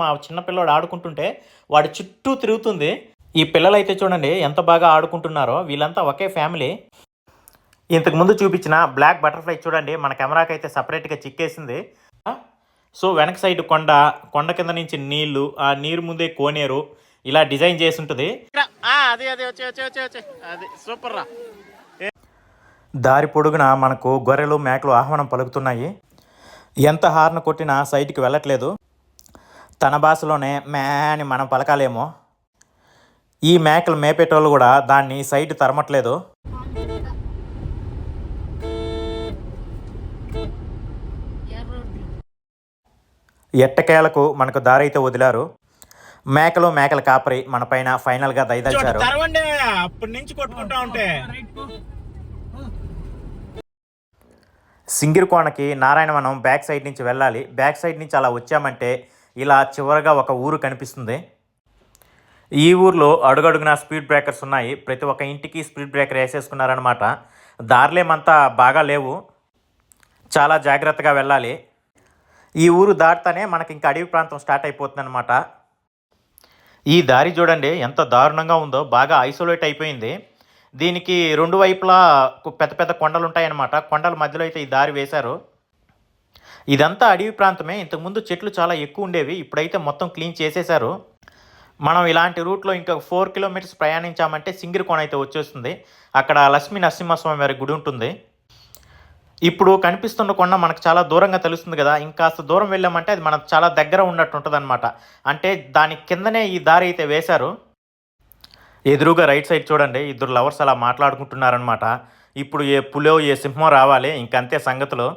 మా చిన్న పిల్లోడు ఆడుకుంటుంటే వాడి చుట్టూ తిరుగుతుంది. ఈ పిల్లలైతే చూడండి ఎంత బాగా ఆడుకుంటున్నారో వీళ్ళంతా ఒకే ఫ్యామిలీ. ఇంతకు ముందు చూపించిన బ్లాక్ బటర్ఫ్లై చూడండి మన కెమెరాకి అయితే సపరేట్గా చిక్కేసింది. సో వెనక సైడ్ కొండ కొండ కింద నుంచి నీళ్ళు ఆ నీరు ముందే కోనేరు ఇలా డిజైన్ చేసి ఉంటుంది సూపర్ రా. దారి పొడుగున మనకు గొర్రెలు మేకలు ఆహ్వానం పలుకుతున్నాయి. ఎంత హార్న్ కొట్టినా సైట్కి వెళ్ళట్లేదు. తన భాషలోనే మే అని మనం పలకాలేమో. ఈ మేకలు మేపేటోళ్ళు కూడా దాన్ని సైట్ తరమట్లేదు. ఎట్టకేలకు మనకు దారి అయితే వదిలారు. మేకలు మేకల కాపరి మన పైన ఫైనల్గా దయదలిచారు ఉంటే. సింగిరికోణకి నారాయణవనం బ్యాక్ సైడ్ నుంచి వెళ్ళాలి. బ్యాక్ సైడ్ నుంచి అలా వచ్చామంటే ఇలా చివరగా ఒక ఊరు కనిపిస్తుంది. ఈ ఊర్లో అడుగడుగునా స్పీడ్ బ్రేకర్స్ ఉన్నాయి. ప్రతి ఒక్క ఇంటికి స్పీడ్ బ్రేకర్ వేసేసుకున్నారనమాట దారిలేమంతా బాగా లేవు. చాలా జాగ్రత్తగా వెళ్ళాలి. ఈ ఊరు దాటుతానే మనకి ఇంకా అడవి ప్రాంతం స్టార్ట్ అయిపోతుంది అనమాట ఈ దారి చూడండి ఎంత దారుణంగా ఉందో బాగా ఐసోలేట్ అయిపోయింది. దీనికి రెండు వైపులా పెద్ద పెద్ద కొండలు ఉంటాయన్నమాట కొండల మధ్యలో అయితే ఈ దారి వేశారు. ఇదంతా అడవి ప్రాంతమే. ఇంతకుముందు చెట్లు చాలా ఎక్కువ ఉండేవి. ఇప్పుడైతే మొత్తం క్లీన్ చేసేశారు. మనం ఇలాంటి రూట్లో ఇంకా ఫోర్ కిలోమీటర్స్ ప్రయాణించామంటే సింగిరికోణ అయితే వచ్చేస్తుంది. అక్కడ లక్ష్మీ నరసింహస్వామి వారి గుడి ఉంటుంది. ఇప్పుడు కనిపిస్తున్న కొండ మనకు చాలా దూరంగా తెలుస్తుంది కదా. ఇంకాస్త దూరం వెళ్ళామంటే అది మనకు చాలా దగ్గర ఉన్నట్టు ఉంటుంది అనమాట అంటే దాని కిందనే ఈ దారి అయితే వేశారు. ఎదురుగా రైట్ సైడ్ చూడండి. ఇద్దరు లవర్స్ అలా మాట్లాడుకుంటున్నారనమాట ఇప్పుడు ఏ పులో ఏ సింహం రావాలి. ఇంకంతే సంగతిలో.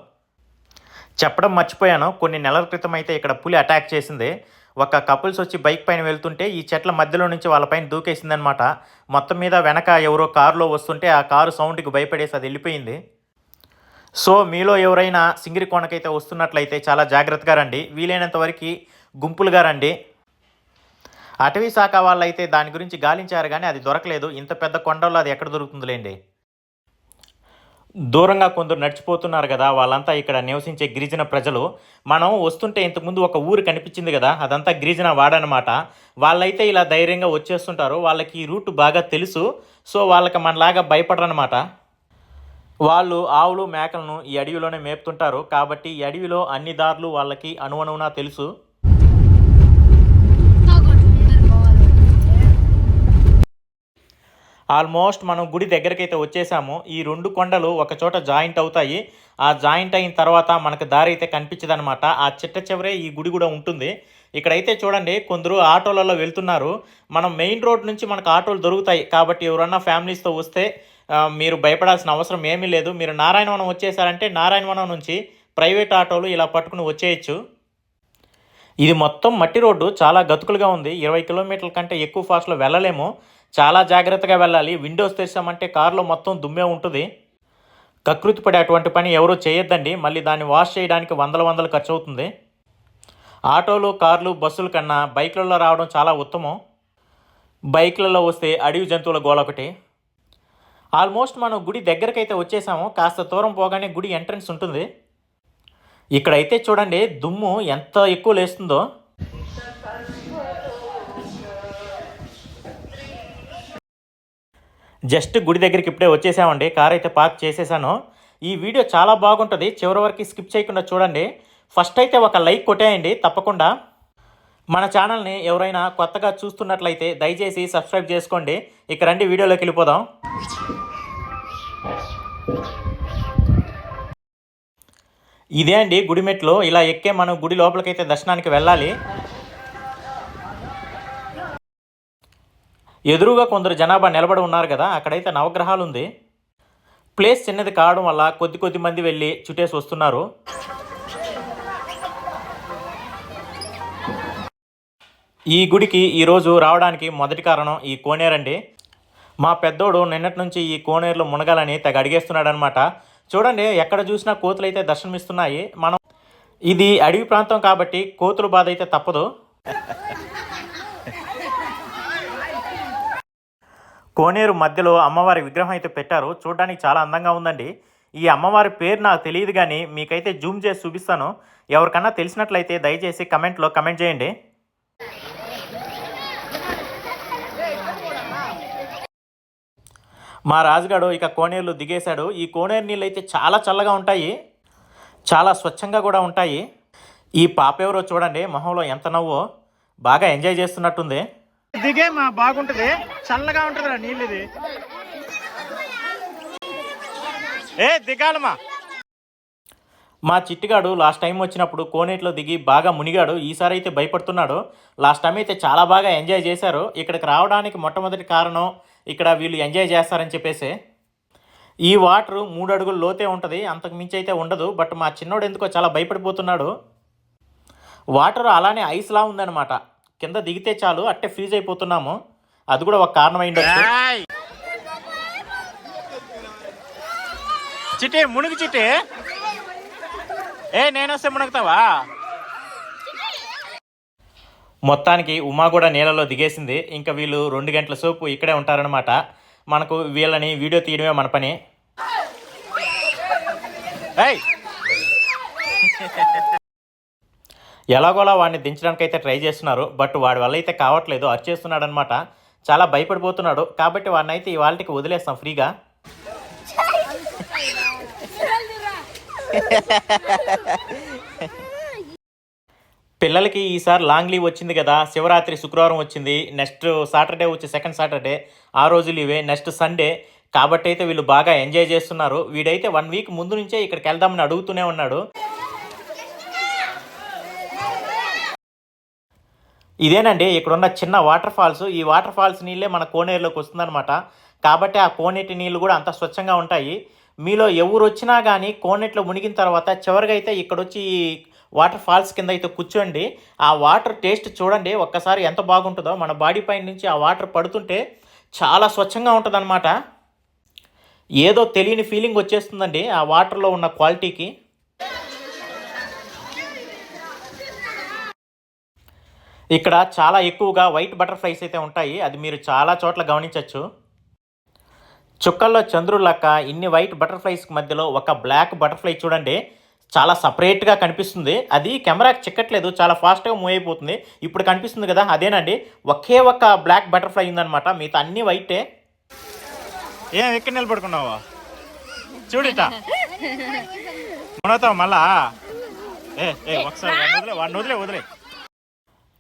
చెప్పడం మర్చిపోయాను. కొన్ని నెలల క్రితం అయితే ఇక్కడ పులి అటాక్ చేసింది. ఒక కపుల్స్ వచ్చి బైక్ పైన వెళ్తుంటే ఈ చెట్ల మధ్యలో నుంచి వాళ్ళపైన దూకేసిందనమాట మొత్తం మీద వెనక ఎవరో కారులో వస్తుంటే ఆ కారు సౌండ్కి భయపడేసి అది వెళ్ళిపోయింది. సో మీలో ఎవరైనా సింగిరికోణకైతే వస్తున్నట్లయితే చాలా జాగ్రత్తగా రండి. వీలైనంత వరకు గుంపులుగా రండి. అటవీ శాఖ వాళ్ళు అయితే దాని గురించి గాలించారు కానీ అది దొరకలేదు. ఇంత పెద్ద కొండల్లో అది ఎక్కడ దొరుకుతుందిలేండి? దూరంగా కొందరు నడిచిపోతున్నారు కదా వాళ్ళంతా ఇక్కడ నివసించే గిరిజన ప్రజలు. మనం వస్తుంటే ఇంతకుముందు ఒక ఊరు కనిపించింది కదా అదంతా గిరిజన వాడనమాట. వాళ్ళైతే ఇలా ధైర్యంగా వచ్చేస్తుంటారు వాళ్ళకి ఈ రూట్ బాగా తెలుసు సో వాళ్ళకి మనలాగా భయపడరనమాట. వాళ్ళు ఆవులు మేకలను ఈ అడవిలోనే మేపుతుంటారు. కాబట్టి ఈ అడవిలో అన్ని దారులు వాళ్ళకి అణువణువునా తెలుసు. ఆల్మోస్ట్ మనం గుడి దగ్గరకైతే వచ్చేసాము. ఈ రెండు కొండలు ఒక చోట జాయింట్ అవుతాయి. ఆ జాయింట్ అయిన తర్వాత మనకు దారి అయితే కనిపించదనమాట ఆ చిట్ట చివరే ఈ గుడి కూడా ఉంటుంది. ఇక్కడైతే చూడండి కొందరు ఆటోలలో వెళ్తున్నారు. మనం మెయిన్ రోడ్ నుంచి మనకు ఆటోలు దొరుకుతాయి. కాబట్టి ఎవరన్నా ఫ్యామిలీస్తో వస్తే మీరు భయపడాల్సిన అవసరం ఏమీ లేదు. మీరు నారాయణవనం వచ్చేసారంటే నారాయణవనం నుంచి ప్రైవేట్ ఆటోలు ఇలా పట్టుకుని వచ్చేయచ్చు. ఇది మొత్తం మట్టి రోడ్డు. చాలా గతుకులుగా ఉంది. ఇరవై కిలోమీటర్ల కంటే ఎక్కువ ఫాస్ట్లో వెళ్ళలేము. చాలా జాగ్రత్తగా వెళ్ళాలి. విండోస్ తెరిచామంటే కారులో మొత్తం దుమ్మే ఉంటుంది. కకృతి పడే అటువంటి పని ఎవరూ చేయొద్దండి. మళ్ళీ దాన్ని వాష్ చేయడానికి వందల వందలు ఖర్చు అవుతుంది ఆటోలు కార్లు బస్సుల కన్నా బైక్లలో రావడం చాలా ఉత్తమం. బైక్లలో వస్తే అడవి జంతువుల గోల ఒకటి. ఆల్మోస్ట్ మనం గుడి దగ్గరకైతే వచ్చేసాము. కాస్త దూరం పోగానే గుడి ఎంట్రన్స్ ఉంటుంది. ఇక్కడైతే చూడండి దుమ్ము ఎంత ఎక్కువ లేస్తుందో. జస్ట్ గుడి దగ్గరికి ఇప్పుడే వచ్చేసామండి. కార్ అయితే పార్క్ చేసేసాను. ఈ వీడియో చాలా బాగుంటుంది. చివరి వరకు స్కిప్ చేయకుండా చూడండి. ఫస్ట్ అయితే ఒక లైక్ కొట్టేయండి తప్పకుండా. మన ఛానల్ని ఎవరైనా కొత్తగా చూస్తున్నట్లయితే దయచేసి సబ్స్క్రైబ్ చేసుకోండి. ఇక రండి వీడియోలోకి వెళ్ళిపోదాం. ఇదే అండి గుడి మెట్లు. ఇలా ఎక్కే మనం గుడి లోపలికైతే దర్శనానికి వెళ్ళాలి. ఎదురుగా కొందరు జనాభా నిలబడి ఉన్నారు కదా అక్కడైతే నవగ్రహాలు ఉంది ప్లేస్ చిన్నది కావడం వల్ల కొద్ది కొద్ది మంది వెళ్ళి చుట్టేసి వస్తున్నారు. ఈ గుడికి ఈరోజు రావడానికి మొదటి కారణం ఈ కోనేరండి. మా పెద్దోడు నిన్నటి నుంచి ఈ కోనేరులో మునగాలని తెగ అడిగేస్తున్నాడనమాట చూడండి ఎక్కడ చూసినా కోతులు అయితే దర్శనమిస్తున్నాయి. మనం ఇది అడవి ప్రాంతం కాబట్టి కోతుల బాధ అయితే తప్పదు. కోనేరు మధ్యలో అమ్మవారి విగ్రహం అయితే పెట్టారు. చూడడానికి చాలా అందంగా ఉందండి. ఈ అమ్మవారి పేరు నాకు తెలియదు కానీ మీకైతే జూమ్ చేసి చూపిస్తాను. ఎవరికన్నా తెలిసినట్లయితే దయచేసి కమెంట్లో కమెంట్ చేయండి. మా రాజుగాడు ఇక కోనేరులో దిగేశాడు. ఈ కోనేరు నీళ్ళు అయితే చాలా చల్లగా ఉంటాయి. చాలా స్వచ్ఛంగా కూడా ఉంటాయి. ఈ పాప ఎవరో చూడండి మొహంలో ఎంత నవ్వో. బాగా ఎంజాయ్ చేస్తున్నట్టుంది. దిగేమా బాగుంటుంది. చల్లగా ఉంటుంది నీళ్ళు ఇది. ఏ దిగాలమ్మా. మా చిట్టుగాడు లాస్ట్ టైం వచ్చినప్పుడు కోనేటిలో దిగి బాగా మునిగాడు. ఈసారి అయితే భయపడుతున్నాడు. లాస్ట్ టైం అయితే చాలా బాగా ఎంజాయ్ చేశారు. ఇక్కడికి రావడానికి మొట్టమొదటి కారణం ఇక్కడ వీళ్ళు ఎంజాయ్ చేస్తారని చెప్పేసి. ఈ వాటర్ మూడు అడుగులు లోతే ఉంటుంది. అంతకు మించి అయితే ఉండదు. బట్ మా చిన్నోడు ఎందుకో చాలా భయపడిపోతున్నాడు. వాటర్ అలానే ఐస్లా ఉందన్నమాట. కింద దిగితే చాలు అట్టే ఫ్రీజ్ అయిపోతున్నాము. అది కూడా ఒక కారణం అయిండొచ్చు చిట్టి మునుగు చిట్టి. ఏ నేను వస్తే మునుగుతావా? మొత్తానికి ఉమా కూడా నీళ్ళలో దిగేసింది. ఇంకా వీళ్ళు రెండు గంటల సేపు ఇక్కడే ఉంటారనమాట మనకు వీళ్ళని వీడియో తీయడమే మన పని. ఏయ్! ఎలాగోలా వాడిని దించడానికి అయితే ట్రై చేస్తున్నారు బట్ వాడి వల్ల అయితే కావట్లేదు అరిచేస్తున్నాడు అనమాట చాలా భయపడిపోతున్నాడు కాబట్టి వాడిని అయితే ఇవాళకి వదిలేస్తాం ఫ్రీగా. పిల్లలకి ఈసారి లాంగ్ లీవ్ వచ్చింది కదా శివరాత్రి శుక్రవారం వచ్చింది నెక్స్ట్ సాటర్డే వచ్చి సెకండ్ సాటర్డే ఆ రోజు లీవే నెక్స్ట్ సండే కాబట్టి అయితే వీళ్ళు బాగా ఎంజాయ్ చేస్తున్నారు. వీడైతే వన్ వీక్ ముందు నుంచే ఇక్కడికి వెళ్దామని అడుగుతూనే ఉన్నాడు. ఇదేనండి ఇక్కడున్న చిన్న వాటర్ ఫాల్స్ ఈ వాటర్ ఫాల్స్ నీళ్ళే మన కోనేరులోకి వస్తుందన్నమాట. కాబట్టి ఆ కోనేటి నీళ్ళు కూడా అంత స్వచ్ఛంగా ఉంటాయి. మీలో ఎవరు వచ్చినా కానీ కోనేట్లో మునిగిన తర్వాత చివరిగా అయితే ఇక్కడ వచ్చి ఈ వాటర్ ఫాల్స్ కింద అయితే కూర్చోండి. ఆ వాటర్ టేస్ట్ చూడండి ఒక్కసారి ఎంత బాగుంటుందో. మన బాడీ పైన నుంచి ఆ వాటర్ పడుతుంటే చాలా స్వచ్ఛంగా ఉంటుందన్నమాట. ఏదో తెలియని ఫీలింగ్ వచ్చేస్తుందండి ఆ వాటర్లో ఉన్న క్వాలిటీకి ఇక్కడ చాలా ఎక్కువగా వైట్ బటర్ఫ్లైస్ అయితే ఉంటాయి. అది మీరు చాలా చోట్ల గమనించవచ్చు చుక్కల్లో చంద్రులక్క ఇన్ని వైట్ బటర్ఫ్లైస్ మధ్యలో ఒక బ్లాక్ బటర్ఫ్లై చూడండి. చాలా సపరేట్గా కనిపిస్తుంది. అది కెమెరాకి చిక్కట్లేదు. చాలా ఫాస్ట్గా మూవ్ అయిపోతుంది. ఇప్పుడు కనిపిస్తుంది కదా అదేనండి. ఒకే ఒక బ్లాక్ బటర్ఫ్లై ఉందనమాట మిగతా అన్ని వైటే. ఏం ఎక్కడ నిలబడుకున్నావా? చూడిట. మళ్ళా? ఏ ఏ ఒకసారి వదిలే వాడిని వదిలే వదిలే.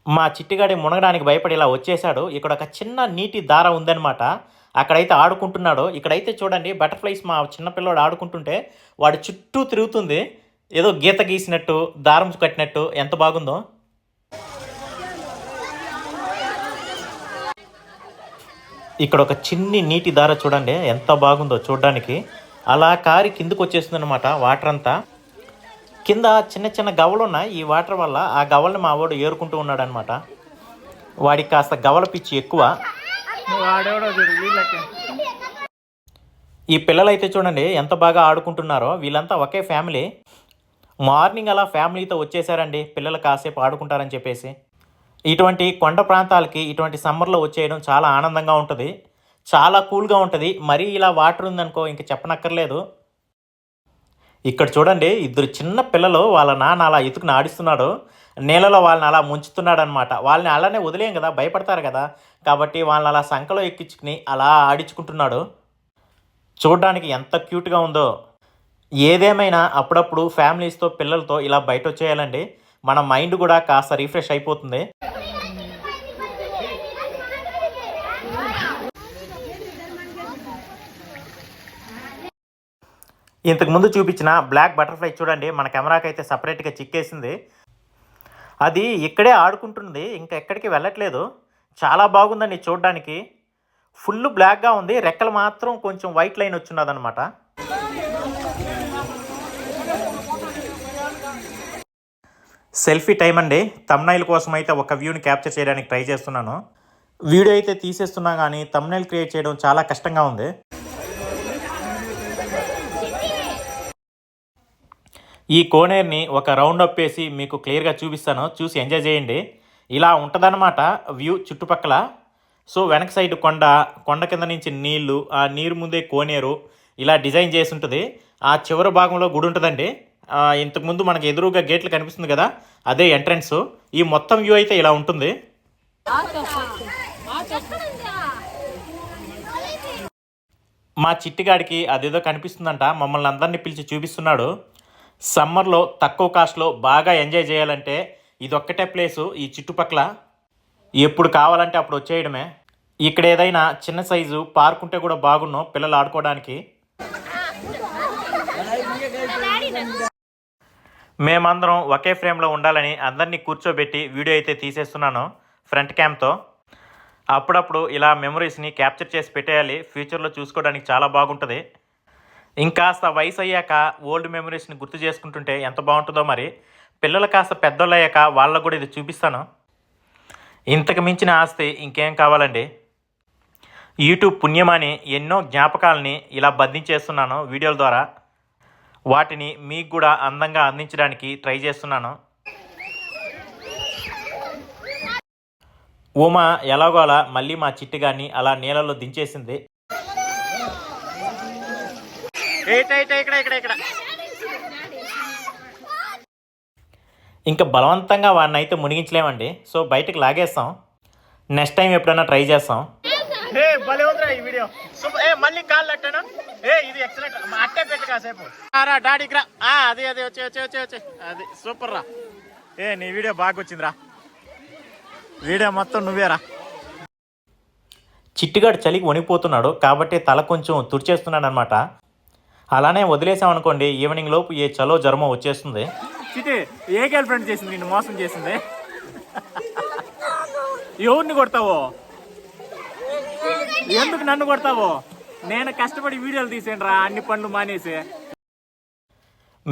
మా చిట్టిగాడి మునగడానికి భయపడి ఇలా వచ్చేసాడు ఇక్కడ ఒక చిన్న నీటి దార ఉందన్నమాట. అక్కడైతే ఆడుకుంటున్నాడు. ఇక్కడైతే చూడండి బటర్ఫ్లైస్ మా చిన్నపిల్లవాడు ఆడుకుంటుంటే వాడు చుట్టూ తిరుగుతుంది. ఏదో గీత గీసినట్టు దారం కట్టినట్టు ఎంత బాగుందో. ఇక్కడ ఒక చిన్ని నీటి దార చూడండి ఎంత బాగుందో చూడడానికి. అలా కారి కిందకు వచ్చేస్తుంది అనమాట వాటర్ అంతా కింద చిన్న చిన్న గవ్వలు ఉన్నాయి ఈ వాటర్ వల్ల ఆ గవ్వల్ని మా వాడు ఏరుకుంటూ ఉన్నాడు అనమాట వాడికి కాస్త గవ్వల పిచ్చి ఎక్కువ. ఈ పిల్లలైతే చూడండి ఎంత బాగా ఆడుకుంటున్నారో. వీళ్ళంతా ఒకే ఫ్యామిలీ. మార్నింగ్ అలా ఫ్యామిలీతో వచ్చేసారండి. పిల్లలు కాసేపు ఆడుకుంటారని చెప్పేసి. ఇటువంటి కొండ ప్రాంతాలకి ఇటువంటి సమ్మర్లో వచ్చేయడం చాలా ఆనందంగా ఉంటుంది. చాలా కూల్గా ఉంటుంది. మరీ ఇలా వాటర్ ఉందనుకో ఇంక చెప్పనక్కర్లేదు. ఇక్కడ చూడండి ఇద్దరు చిన్న పిల్లలు వాళ్ళ నాన్న అలా ఎతుకుని ఆడిస్తున్నాడు. నీళ్ళలో వాళ్ళని అలా ముంచుతున్నాడు అనమాట వాళ్ళని అలానే వదిలేం కదా భయపడతారు కదా. కాబట్టి వాళ్ళని అలా సంఖలో ఎక్కించుకుని అలా ఆడించుకుంటున్నాడు. చూడడానికి ఎంత క్యూట్గా ఉందో. ఏదేమైనా అప్పుడప్పుడు ఫ్యామిలీస్తో పిల్లలతో ఇలా బయట వచ్చేయాలండి మన మైండ్ కూడా కాస్త రీఫ్రెష్ అయిపోతుంది. ఇంతకు ముందు చూపించిన బ్లాక్ బటర్ఫ్లై చూడండి మన కెమెరాకి అయితే సపరేట్గా చిక్కేసింది. అది ఇక్కడే ఆడుకుంటుంది ఇంకా ఎక్కడికి వెళ్ళట్లేదు. చాలా బాగుందండి చూడడానికి. ఫుల్ బ్లాక్గా ఉంది రెక్కలు మాత్రం కొంచెం వైట్ లైన్ వచ్చిన్నదనమాట సెల్ఫీ టైం అండి. తమ్నైల్ కోసం అయితే ఒక వ్యూని క్యాప్చర్ చేయడానికి ట్రై చేస్తున్నాను. వీడియో అయితే తీసేస్తున్నా కానీ తమ్నైల్ క్రియేట్ చేయడం చాలా కష్టంగా ఉంది. ఈ కోనేరుని ఒక రౌండ్ అప్ వేసి మీకు క్లియర్గా చూపిస్తాను. చూసి ఎంజాయ్ చేయండి. ఇలా ఉంటుందన్నమాట వ్యూ చుట్టుపక్కల. సో వెనక సైడ్ కొండ కొండ కింద నుంచి నీళ్ళు ఆ నీరు ముందే కోనేరు ఇలా డిజైన్ చేసి ఉంటుంది ఆ చివరి భాగంలో గుడి ఉంటుందండి. ఇంతకుముందు మనకి ఎదురుగా గేట్లు కనిపిస్తుంది కదా అదే ఎంట్రన్స్. ఈ మొత్తం వ్యూ అయితే ఇలా ఉంటుంది. మా చిట్టిగాడికి అదేదో కనిపిస్తుందంట మమ్మల్ని అందరినీ పిలిచి చూపిస్తున్నాడు. సమ్మర్లో తక్కువ కాస్ట్లో బాగా ఎంజాయ్ చేయాలంటే ఇదొక్కటే ప్లేసు ఈ చుట్టుపక్కల. ఎప్పుడు కావాలంటే అప్పుడు వచ్చేయడమే. ఇక్కడ ఏదైనా చిన్న సైజు పార్క్ ఉంటే కూడా బాగున్ను పిల్లలు ఆడుకోవడానికి. మేమందరం ఒకే ఫ్రేమ్లో ఉండాలని అందరినీ కూర్చోబెట్టి వీడియో అయితే తీసేస్తున్నాను ఫ్రంట్ క్యామ్తో. అప్పుడప్పుడు ఇలా మెమరీస్ని క్యాప్చర్ చేసి పెట్టేయాలి. ఫ్యూచర్లో చూసుకోవడానికి చాలా బాగుంటుంది. ఇంకాస్త వయసు అయ్యాక ఓల్డ్ మెమరీస్ని గుర్తు చేసుకుంటుంటే ఎంత బాగుంటుందో మరి. పిల్లలు కాస్త పెద్దోళ్ళు అయ్యాక వాళ్ళకు కూడా ఇది చూపిస్తాను. ఇంతకు మించిన ఆస్తి ఇంకేం కావాలండి? యూట్యూబ్ పుణ్యమని ఎన్నో జ్ఞాపకాలని ఇలా బంధించేస్తున్నాను వీడియోల ద్వారా. వాటిని మీకు కూడా అందంగా అందించడానికి ట్రై చేస్తున్నాను. ఉమా ఎలాగో అలా మళ్ళీ మా చిట్టుగాన్ని అలా నీళ్ళలో దించేసింది. ఇక్కడ ఇక్కడ ఇక్కడ. ఇంకా బలవంతంగా వాడిని అయితే మునిగించలేమండి. సో బయటకు లాగేస్తాం. నెక్స్ట్ టైం ఎప్పుడైనా ట్రై చేస్తాం. ఏ భలే ఉందిరా ఈ వీడియో. ఏ మళ్ళీ కాళ్ళు అట్టాను ఏ ఇది ఎక్సలెంట్ అట్టే పెట్టు కాసేపు. రా డాడీకి రా. ఆ, అది అది వచ్చే వచ్చే వచ్చే వచ్చే. అది సూపర్ రా. ఏ నీ వీడియో బాగా వచ్చిందిరా. వీడియో మొత్తం నువ్వేరా. చిట్టుగాడు చలికి వణిపోతున్నాడు కాబట్టి తల కొంచెం తుడిచేస్తున్నాడు అనమాట అలానే వదిలేసామనుకోండి ఈవినింగ్ లోపు ఏ చలో జ్వరమో వచ్చేస్తుంది. ఏ గర్ల్ ఫ్రెండ్ చేసింది నిన్ను మోసం చేసింది? ఎవరిని కొడతావో? ఎందుకు నన్ను కొడతావో? నేను కష్టపడి వీడియోలు తీసేయండి రా అన్ని పనులు మానేసి.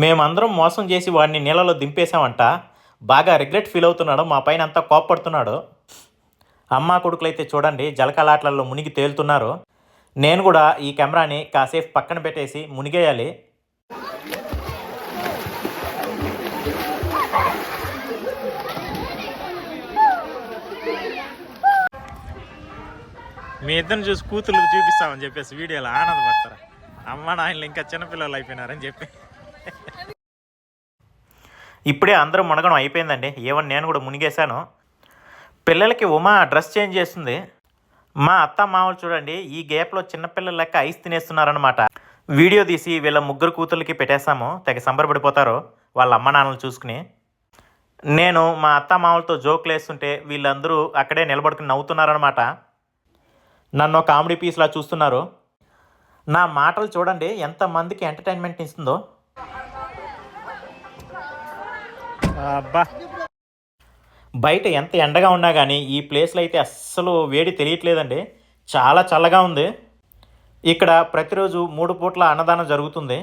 మేమందరం మోసం చేసి వాడిని నీళ్ళలో దింపేశామంట. బాగా రిగ్రెట్ ఫీల్ అవుతున్నాడు మా పైన అంతా కోప్పడుతున్నాడు. అమ్మా కొడుకులైతే చూడండి జలకలాట్లలో మునిగి తేలుతున్నారు. నేను కూడా ఈ కెమెరాని కాసేపు పక్కన పెట్టేసి మునిగేయాలి. మీ ఇద్దరిని చూసి కూతురు చూపిస్తామని చెప్పేసి వీడియోలో ఆనందపడతారా అమ్మ నాయనలు ఇంకా చిన్నపిల్లలు అయిపోయినారని చెప్పి. ఇప్పుడే అందరూ మునగడం అయిపోయిందండి. ఏమని నేను కూడా మునిగేశాను. పిల్లలకి ఉమా డ్రెస్ చేంజ్ చేస్తుంది. మా అత్త మామూలు చూడండి ఈ గ్యాప్లో చిన్నపిల్లల లెక్క ఐస్ తినేస్తున్నారనమాట వీడియో తీసి వీళ్ళ ముగ్గురు కూతుర్లకి పెట్టేశాము తెగ సంబరపడిపోతారు వాళ్ళ అమ్మ నాన్నలు చూసుకుని. నేను మా అత్త మామూలతో జోకులు వేస్తుంటే వీళ్ళందరూ అక్కడే నిలబడుకుని నవ్వుతున్నారనమాట నన్ను కామెడీ పీస్లా చూస్తున్నారు. నా మాటలు చూడండి ఎంతమందికి ఎంటర్టైన్మెంట్ ఇస్తుందో. అబ్బా. బయట ఎంత ఎండగా ఉన్నా కానీ ఈ ప్లేస్లో అయితే అస్సలు వేడి తెలియట్లేదండి. చాలా చల్లగా ఉంది. ఇక్కడ ప్రతిరోజు మూడు పూట్ల అన్నదానం జరుగుతుంది.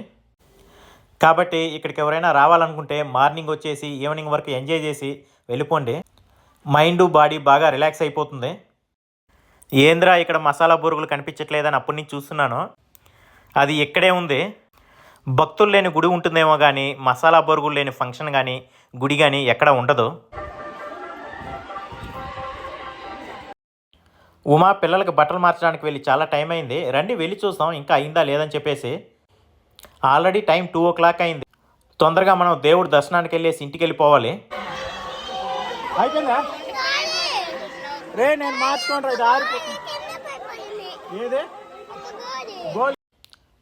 కాబట్టి ఇక్కడికి ఎవరైనా రావాలనుకుంటే మార్నింగ్ వచ్చేసి ఈవినింగ్ వరకు ఎంజాయ్ చేసి వెళ్ళిపోండి. మైండ్ బాడీ బాగా రిలాక్స్ అయిపోతుంది. ఏంద్రా ఇక్కడ మసాలా బూరుగులు కనిపించట్లేదని అప్పటి నుంచి చూస్తున్నాను. అది ఇక్కడే ఉంది. భక్తులు లేని గుడి ఉంటుందేమో కానీ మసాలా బొరుగులు లేని ఫంక్షన్ కానీ గుడి కానీ ఎక్కడ ఉండదు. ఉమా పిల్లలకి బట్టలు మార్చడానికి వెళ్ళి చాలా టైం అయింది. రండి వెళ్ళి చూస్తాం. ఇంకా అయిందా లేదని చెప్పేసి already time two o'clock అయింది. తొందరగా మనం దేవుడి దర్శనానికి వెళ్ళేసి ఇంటికి వెళ్ళిపోవాలి. అయిపోయిందా? రే నేను మార్చుకోండి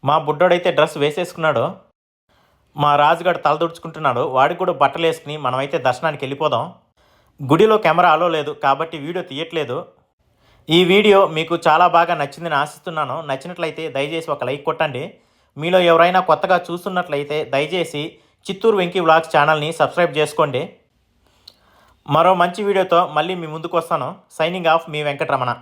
మా బుడ్డోడైతే డ్రెస్ వేసేసుకున్నాడు. మా రాజుగాడు తల తుడుచుకుంటున్నాడు. వాడికి కూడా బట్టలు వేసుకుని మనమైతే దర్శనానికి వెళ్ళిపోదాం. గుడిలో కెమెరా అలో లేదు కాబట్టి వీడియో తీయట్లేదు. ఈ వీడియో మీకు చాలా బాగా నచ్చిందని ఆశిస్తున్నాను. నచ్చినట్లయితే దయచేసి ఒక లైక్ కొట్టండి. మీలో ఎవరైనా కొత్తగా చూస్తున్నట్లయితే దయచేసి చిత్తూరు వెంకీ వ్లాగ్స్ ఛానల్ని సబ్స్క్రైబ్ చేసుకోండి. మరో మంచి వీడియోతో మళ్ళీ మీ ముందుకు వస్తాను. సైనింగ్ ఆఫ్ మీ వెంకటరమణ.